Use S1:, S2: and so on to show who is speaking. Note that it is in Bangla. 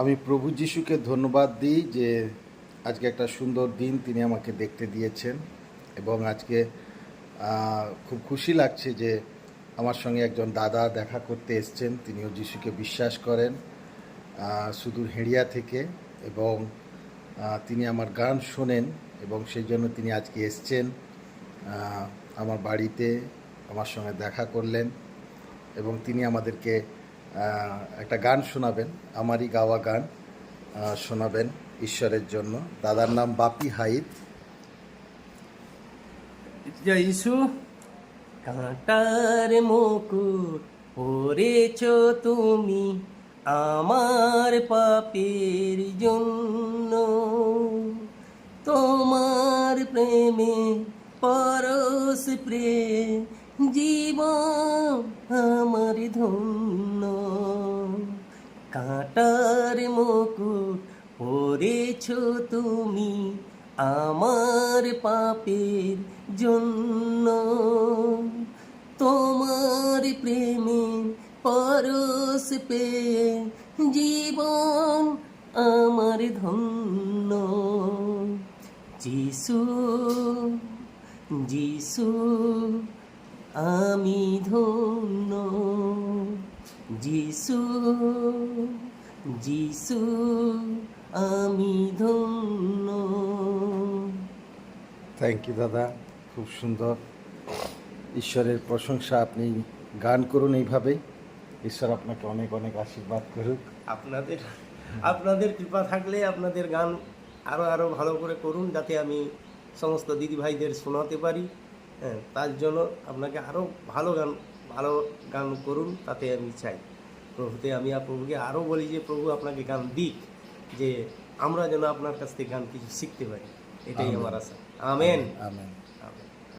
S1: আমি প্রভু যিশুকে ধন্যবাদ দিই যে আজকে একটা সুন্দর দিন তিনি আমাকে দেখতে দিয়েছেন এবং আজকে খুব খুশি লাগছে যে আমার সঙ্গে একজন দাদা দেখা করতে এসছেন, তিনিও যিশুকে বিশ্বাস করেন সুদূর হেড়িয়া থেকে এবং তিনি আমার গান শোনেন এবং সেই জন্য তিনি আজকে এসছেন আমার বাড়িতে, আমার সঙ্গে দেখা করলেন এবং তিনি আমাদেরকে একটা গান শোনাবেন, আমারই গাওয়া গান শোনাবেন ঈশ্বরের জন্য। দাদার নাম বাপি হাইদ।
S2: জয় ইসু কাঁটার মুকুট পরেছ তুমি আমার পাপের জন্য। তোমার প্রেমে পরশ প্রেম জীবন আমার ধন্য। কাঁটার মুকুট পরেছ তুমি আমার পাপের জন্য। তোমার প্রেমে পরশ পেয়ে জীবন আমার ধন্য। যিশু যিশু আমি ধন্য। যিশু যিশু আমি ধন্য।
S1: থ্যাংক ইউ দাদা। খুব সুন্দর। ঈশ্বরের প্রশংসা আপনি গান করুন এইভাবেই। ঈশ্বর আপনাকে অনেক অনেক আশীর্বাদ করুক।
S2: আপনাদের আপনাদের কৃপা থাকলে আপনাদের গান আরও আরও ভালো করে করুন যাতে আমি সমস্ত দিদি ভাইদের শোনাতে পারি। হ্যাঁ তার জন্য আপনাকে আরও ভালো গান ভালো গান করুন তাতে আমি চাই। প্রভুতে আমি আর প্রভুকে আরও বলি যে প্রভু আপনাকে গান দিক যে আমরা যেন আপনার কাছ থেকে গান কিছু শিখতে পারি। এটাই আমার আশা। আমেন।
S1: আমেন।
S2: আমেন।